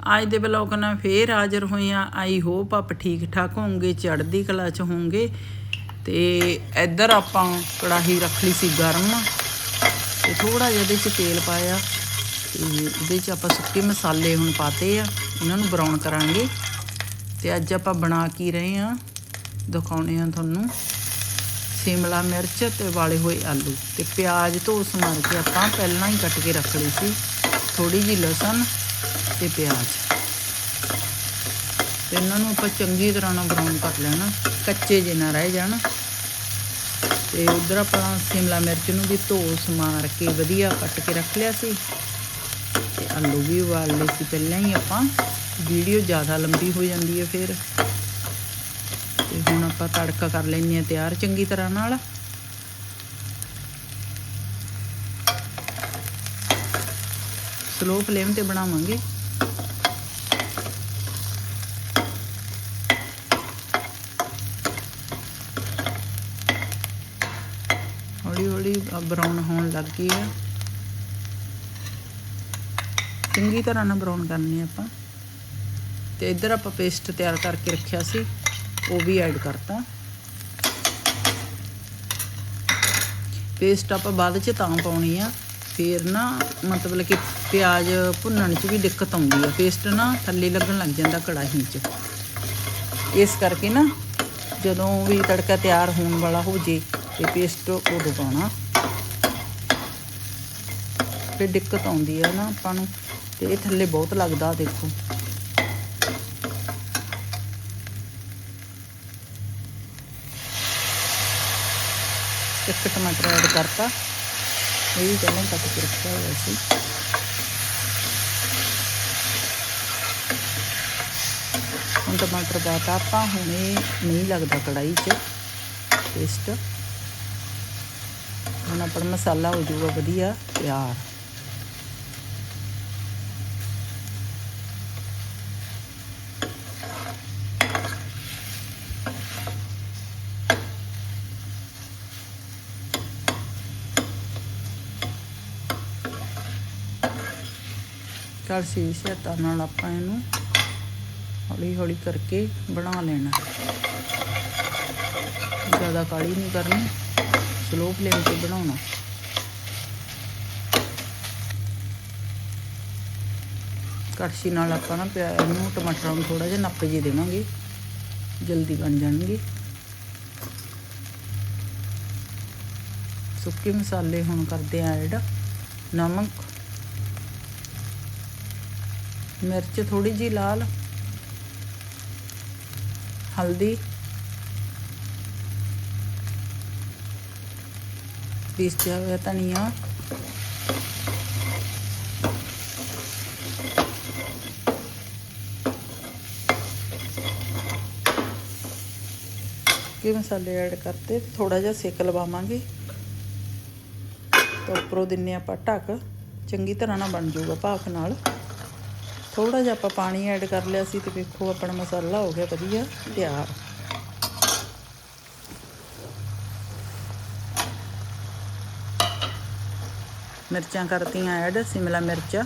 ਅੱਜ ਦੇ ਬਲੌਗ ਨਾਲ ਫੇਰ ਹਾਜ਼ਰ ਹੋਏ ਆ ਆਈ ਹੋਪ ਆਪ ਠੀਕ ਠਾਕ ਹੋਵੋਗੇ, ਚੜ੍ਹਦੀ ਕਲਾ ਚ ਹੋਵੋਗੇ। ਤੇ ਇੱਧਰ ਆਪਾਂ ਕੜਾਹੀ ਰੱਖ ਲਈ ਸੀ ਗਰਮ ਤੇ ਥੋੜਾ ਜਿਹਾ ਇਹਦੇ ਚ ਤੇਲ ਪਾਇਆ। ਤੇ ਇਹਦੇ ਚ ਆਪਾਂ ਸੁੱਕੇ ਮਸਾਲੇ ਹੁਣ ਪਾਤੇ ਆ, ਇਹਨਾਂ ਨੂੰ ਬਰਾਊਨ ਕਰਾਂਗੇ। ਤੇ ਅੱਜ ਆਪਾਂ ਬਣਾ ਕੀ ਰਹੇ ਆ ਦਿਖਾਉਣੇ ਆ ਤੁਹਾਨੂੰ। ਸ਼ਿਮਲਾ ਮਿਰਚ ਤੇ ਵਾਲੇ ਹੋਏ ਆਲੂ। ਤੇ ਪਿਆਜ਼ ਤੋਂ ਸਮਾਰ ਕੇ ਆਪਾਂ ਪਹਿਲਾਂ ਹੀ ਕੱਟ ਕੇ ਰੱਖ ਲਈ ਸੀ। ਥੋੜੀ ਜਿਹੀ ਲਸਣ ਤੇ ਪਿਆਜ਼। ਤੇ ਇਹਨਾਂ ਨੂੰ ਆਪਾਂ ਚੰਗੀ ਤਰ੍ਹਾਂ ਨਾਲ ਬਰਾਊਨ ਕਰ ਲੈਣਾ, ਕੱਚੇ ਜੇ ਨਾ ਰਹਿ ਜਾਣ। ਤੇ ਉਧਰ ਆਪਾਂ ਸ਼ਿਮਲਾ ਮਿਰਚ ਨੂੰ ਵੀ ਧੋ ਸਮਾਰ ਕੇ ਵਧੀਆ ਕੱਟ ਕੇ ਰੱਖ ਲਿਆ ਸੀ। ਤੇ ਆਲੂ ਵੀ ਉਬਾਲ ਲਏ ਸੀ ਪਹਿਲਾਂ ਹੀ ਆਪਾਂ। ਵੀਡੀਓ ਜ਼ਿਆਦਾ ਲੰਬੀ ਹੋ ਜਾਂਦੀ ਹੈ ਫਿਰ। ਤੇ ਹੁਣ ਆਪਾਂ ਤੜਕਾ ਕਰ ਲੈਂਦੇ ਆ ਤਿਆਰ ਚੰਗੀ ਤਰ੍ਹਾਂ ਨਾਲ। ਸਲੋ ਫਲੇਮ ਤੇ ਬਣਾਵਾਂਗੇ। ਹੌਲੀ ਬਰਾਊਨ ਹੋਣ ਲੱਗ ਗਈ ਹੈ ਚੰਗੀ ਤਰ੍ਹਾਂ ਨਾਲ ਬਰਾਊਨ ਕਰਨੀ ਆਪਾਂ। ਤੇ ਇੱਧਰ ਆਪਾਂ ਪੇਸਟ ਤਿਆਰ ਕਰਕੇ ਰੱਖਿਆ ਸੀ, ਉਹ ਵੀ ਐਡ ਕਰਤਾ। ਪੇਸਟ ਆਪਾਂ ਬਾਅਦ ਚ ਤਾਂ ਪਾਉਣੀ ਆ। ਫਿਰ ਨਾ ਮਤਲਬ ਕਿ ਪਿਆਜ਼ ਭੁੰਨਣ ਚ ਵੀ ਦਿੱਕਤ ਆਉਂਦੀ ਆ। ਪੇਸਟ ਨਾ ਥੱਲੇ ਲੱਗਣ ਲੱਗ ਜਾਂਦਾ ਕੜਾਹੀ 'ਚ। ਇਸ ਕਰਕੇ ਨਾ ਜਦੋਂ ਵੀ ਤੜਕਾ ਤਿਆਰ ਹੋਣ ਵਾਲਾ ਹੋ ਜੇ ਤੇ ਪੇਸਟ ਉਦੋਂ ਪਾਉਣਾ ਫਿਰ ਦਿੱਕਤ ਆਉਂਦੀ ਹੈ ਨਾ ਆਪਾਂ ਨੂੰ, ਤੇ ਇਹ ਥੱਲੇ ਬਹੁਤ ਲੱਗਦਾ, ਦੇਖੋ। ਇੱਕ ਟਮਾਟਰ ਐਡ ਕਰਤਾ। ਇਹ ਵੀ ਪਹਿਲਾਂ ਕੱਟ ਕੇ ਰੱਖਿਆ ਹੋਇਆ ਸੀ। ਹੁਣ ਟਮਾਟਰ ਪਾਤਾ ਆਪਾਂ ਹੁਣੇ ਨਹੀਂ ਲੱਗਦਾ ਕੜਾਈ 'ਚ ਪੇਸਟ ਹੁਣ ਆਪਣਾ ਮਸਾਲਾ ਹੋ ਜਾਊਗਾ ਵਧੀਆ, ਤਿਆਰ। ਕੜਛੀ ਸਹਾਇਤਾ ਨਾਲ ਆਪਾਂ ਇਹਨੂੰ ਹੌਲੀ ਹੌਲੀ ਕਰਕੇ ਬਣਾ ਲੈਣਾ। ਜ਼ਿਆਦਾ ਕਾਲੀ ਨਹੀਂ ਕਰਨੀ। ਸਲੋ ਫਲੇਮ ਤੇ ਬਣਾਉਣਾ। ਕੜਛੀ ਨਾਲ ਆਪਾਂ ਨਾ ਪਿਆਜ਼ ਨੂੰ ਟਮਾਟਰਾਂ ਨੂੰ ਥੋੜਾ ਜਿਹਾ ਨੱਪ ਜੇ ਦੇਵਾਂਗੇ। ਜਲਦੀ ਬਣ ਜਾਣਗੇ। ਸੁੱਕੇ ਮਸਾਲੇ ਹੁਣ ਕਰਦੇ ਆ ਐਡ। ਨਮਕ। ਮਿਰਚ ਥੋੜੀ ਜੀ ਲਾਲ। ਹਲਦੀ। ਪੀਸਿਆ ਹੋਇਆ ਧਨੀਆ। ਕਿ ਮਸਾਲੇ ਐਡ ਕਰਤੇ ਥੋੜਾ ਜਿਹਾ ਸੇਕ ਲਵਾਵਾਂਗੇ। ਤਾਂ ਉੱਪਰੋਂ ਦਿੰਨੇ ਆਪਾਂ ਢੱਕ। ਚੰਗੀ ਤਰ੍ਹਾਂ ਨਾਲ ਬਣ ਜਾਊਗਾ ਭਾਫ ਨਾਲ। ਥੋੜਾ ਜਿਹਾ ਆਪਾਂ ਪਾਣੀ ਐਡ ਕਰ ਲਿਆ ਸੀ ਤੇ ਵੇਖੋ ਆਪਣਾ ਮਸਾਲਾ ਹੋ ਗਿਆ ਵਧੀਆ ਤਿਆਰ। ਮਿਰਚਾਂ ਕਰਤੀਆਂ ਐਡ ਸਿਮਲਾ ਮਿਰਚ।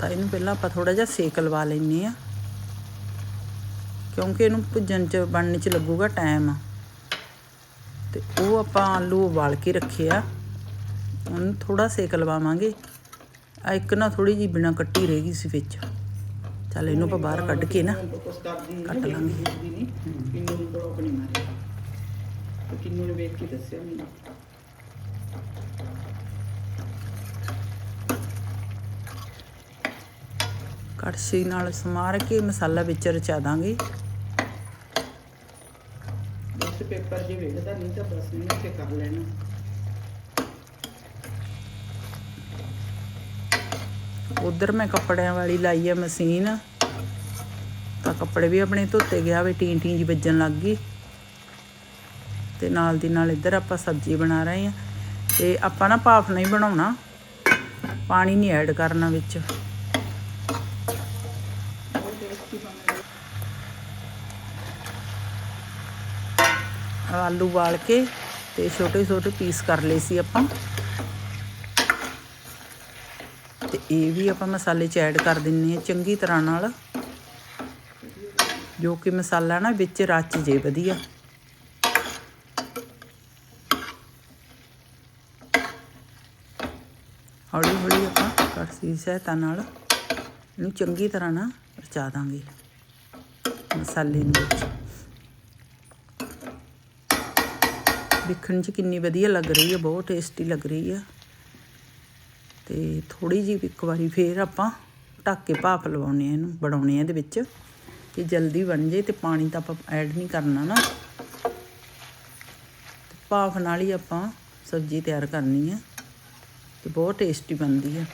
ਤਾਂ ਇਹਨੂੰ ਪਹਿਲਾਂ ਆਪਾਂ ਥੋੜਾ ਜਿਹਾ ਸੇਕ ਲਵਾ ਲੈਨੇ ਆ ਕਿਉਂਕਿ ਇਹਨੂੰ ਭੁੱਜਣ ਚ ਬਣਨ ਚ ਲੱਗੂਗਾ ਟਾਈਮ। ਤੇ ਉਹ ਆਪਾਂ ਆਲੂ ਉਬਾਲ ਕੇ ਰੱਖੇ ਆ। ਉਹਨੂੰ ਥੋੜਾ ਸੇਕ ਲਵਾਵਾਂਗੇ। ਆ ਇੱਕ ਨਾ ਥੋੜੀ ਜੀ ਬਿਨਾ ਕੱਟੀ ਰਹਿ ਗਈ ਸੀ ਵਿੱਚ। ਚੱਲ ਇਹਨੂੰ ਆਪਾਂ ਬਾਹਰ ਕੱਢ ਕੇ ਨਾ ਕੱਟ ਲਾਂਗੇ। ਕਿੰਨੂ ਨੂੰ ਬਲੌਕ ਨਹੀਂ ਮਾਰਿਆ ਤੇ ਕਿੰਨੂ ਨੇ ਵੇਖ ਕੇ ਦੱਸਿਆ ਮੈਨੂੰ? ਕੜਛੀ ਨਾਲ ਸਮਾਰ ਕੇ ਮਸਾਲਾ ਵਿੱਚ ਰਚਾ ਦਾਂਗੇ। ਉਸ ਪੇਪਰ ਜੇ ਵੇਖਦਾ ਨਹੀਂ ਤਾਂ ਬਸ ਨਹੀਂ ਤੇ ਕਰ ਲੈਣਾ। ਉਧਰ ਮੈਂ ਕੱਪੜਿਆਂ ਵਾਲੀ ਲਾਈ ਆ ਮਸ਼ੀਨ। ਤਾਂ ਕੱਪੜੇ ਵੀ ਆਪਣੇ ਧੋਤੇ ਗਿਆ ਵੇ ਟੀਂ ਟੀਂ ਜੀ ਵੱਜਣ ਲੱਗ ਗਈ। ਤੇ ਨਾਲ ਦੀ ਨਾਲ ਇੱਧਰ ਆਪਾਂ ਸਬਜ਼ੀ ਬਣਾ ਰਹੇ ਆ ਤੇ ਆਪਾਂ ਨਾ ਭਾਫ ਨਹੀਂ ਬਣਾਉਣਾ। ਪਾਣੀ ਨਹੀਂ ਐਡ ਕਰਨਾ ਵਿੱਚ। ਆਲੂ ਵਾਲ ਕੇ ਤੇ ਛੋਟੇ ਛੋਟੇ ਪੀਸ ਕਰ ਲਏ ਸੀ ਆਪਾਂ। ਤੇ ਇਹ ਵੀ ਆਪਾਂ ਮਸਾਲੇ 'ਚ ਐਡ ਕਰ ਦਿੰਨੇ ਆ ਚੰਗੀ ਤਰ੍ਹਾਂ ਨਾਲ। ਜੋ ਕਿ ਮਸਾਲਾ ਨਾ ਵਿੱਚ ਰਚ ਜੇ ਵਧੀਆ। ਹੌਲੀ ਹੌਲੀ ਆਪਾਂ ਕੜਛੀ ਦੀ ਸਹਾਇਤਾ ਨਾਲ ਇਹਨੂੰ ਚੰਗੀ ਤਰ੍ਹਾਂ ਨਾ ਰਚਾ ਦਾਂਗੇ ਮਸਾਲੇ ਨੂੰ ਵਿੱਚ। ਦੇਖਣ 'ਚ ਕਿੰਨੀ ਵਧੀਆ ਲੱਗ ਰਹੀ ਹੈ, ਬਹੁਤ ਟੇਸਟੀ ਲੱਗ ਰਹੀ ਹੈ। ਤੇ ਥੋੜੀ ਜਿਹੀ ਇੱਕ ਵਾਰੀ ਫੇਰ ਆਪਾਂ ਢੱਕ ਕੇ ਭਾਫ ਲਵਾਉਣੇ ਆ ਇਹਨੂੰ, ਬਣਾਉਣੇ ਆ ਇਹਦੇ ਵਿੱਚ। ਕਿ ਜਲਦੀ ਬਣ ਜੇ ਤੇ ਪਾਣੀ ਤਾਂ ਆਪਾਂ ਐਡ ਨਹੀਂ ਕਰਨਾ ਨਾ। ਭਾਫ ਨਾਲ ਹੀ ਆਪਾਂ ਸਬਜ਼ੀ ਤਿਆਰ ਕਰਨੀ ਹੈ। ਤੇ ਬਹੁਤ ਟੇਸਟੀ ਬਣਦੀ ਹੈ।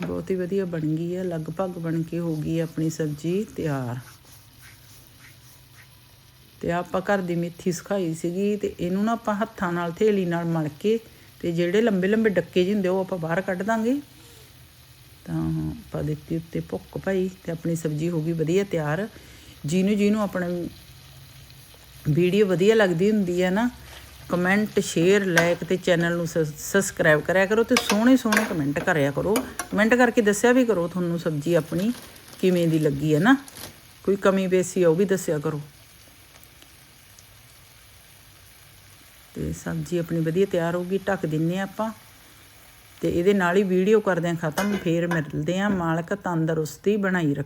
ਬਹੁਤ ਹੀ ਵਧੀਆ ਬਣ ਗਈ ਹੈ, ਲਗਭਗ ਬਣ ਕੇ ਹੋ ਗਈ ਹੈ ਆਪਣੀ ਸਬਜ਼ੀ ਤਿਆਰ। ਤੇ ਆਪਾਂ ਘਰ ਦੀ ਮੇਥੀ ਸੁਕਾਈ ਸੀਗੀ ਤੇ ਇਹਨੂੰ ਨਾ ਆਪਾਂ ਹੱਥਾਂ ਨਾਲ, ਥੇਲੀ ਨਾਲ ਮਲ ਕੇ ਤੇ ਜਿਹੜੇ ਲੰਬੇ ਲੰਬੇ ਡੱਕੇ ਜਿਹੇ ਹੁੰਦੇ ਉਹ ਆਪਾਂ ਬਾਹਰ ਕੱਢ ਦਾਂਗੇ। ਤਾਂ ਆਪਾਂ ਦਿੱਤੀ ਉੱਤੇ ਭੁੱਕ ਪਾਈ ਤੇ ਆਪਣੀ ਸਬਜ਼ੀ ਹੋ ਗਈ ਵਧੀਆ ਤਿਆਰ। ਜਿਹਨੂੰ ਜਿਹਨੂੰ ਆਪਣੇ ਵੀਡੀਓ ਵਧੀਆ ਲੱਗਦੀ ਹੁੰਦੀ ਹੈ ਨਾ ਕਮੈਂਟ ਸ਼ੇਅਰ ਲਾਈਕ ਤੇ ਚੈਨਲ ਨੂੰ ਸਬਸਕ੍ਰਾਈਬ ਕਰਿਆ ਕਰੋ ਤੇ ਸੋਹਣੇ ਸੋਹਣੇ ਕਮੈਂਟ ਕਰਿਆ ਕਰੋ। ਕਮੈਂਟ ਕਰਕੇ ਦੱਸਿਆ ਵੀ ਕਰੋ ਤੁਹਾਨੂੰ ਸਬਜ਼ੀ ਆਪਣੀ ਕਿਵੇਂ ਦੀ ਲੱਗੀ ਹੈ ਨਾ। ਕੋਈ ਕਮੀ ਬੇਸੀ ਆ ਉਹ ਵੀ ਦੱਸਿਆ ਕਰੋ। ਤੇ ਸਬਜ਼ੀ ਆਪਣੀ ਵਧੀਆ ਤਿਆਰ ਹੋ ਗਈ, ਢੱਕ ਦਿੰਨੇ ਆ ਆਪਾਂ। ਤੇ ਇਹਦੇ ਨਾਲ ਹੀ ਵੀਡੀਓ ਕਰਦੇ ਆ ਖਤਮ, ਫੇਰ ਮਿਲਦੇ ਆ ਮਾਲਕ ਤੰਦਰੁਸਤੀ ਬਣਾਈ ਰੱਖ।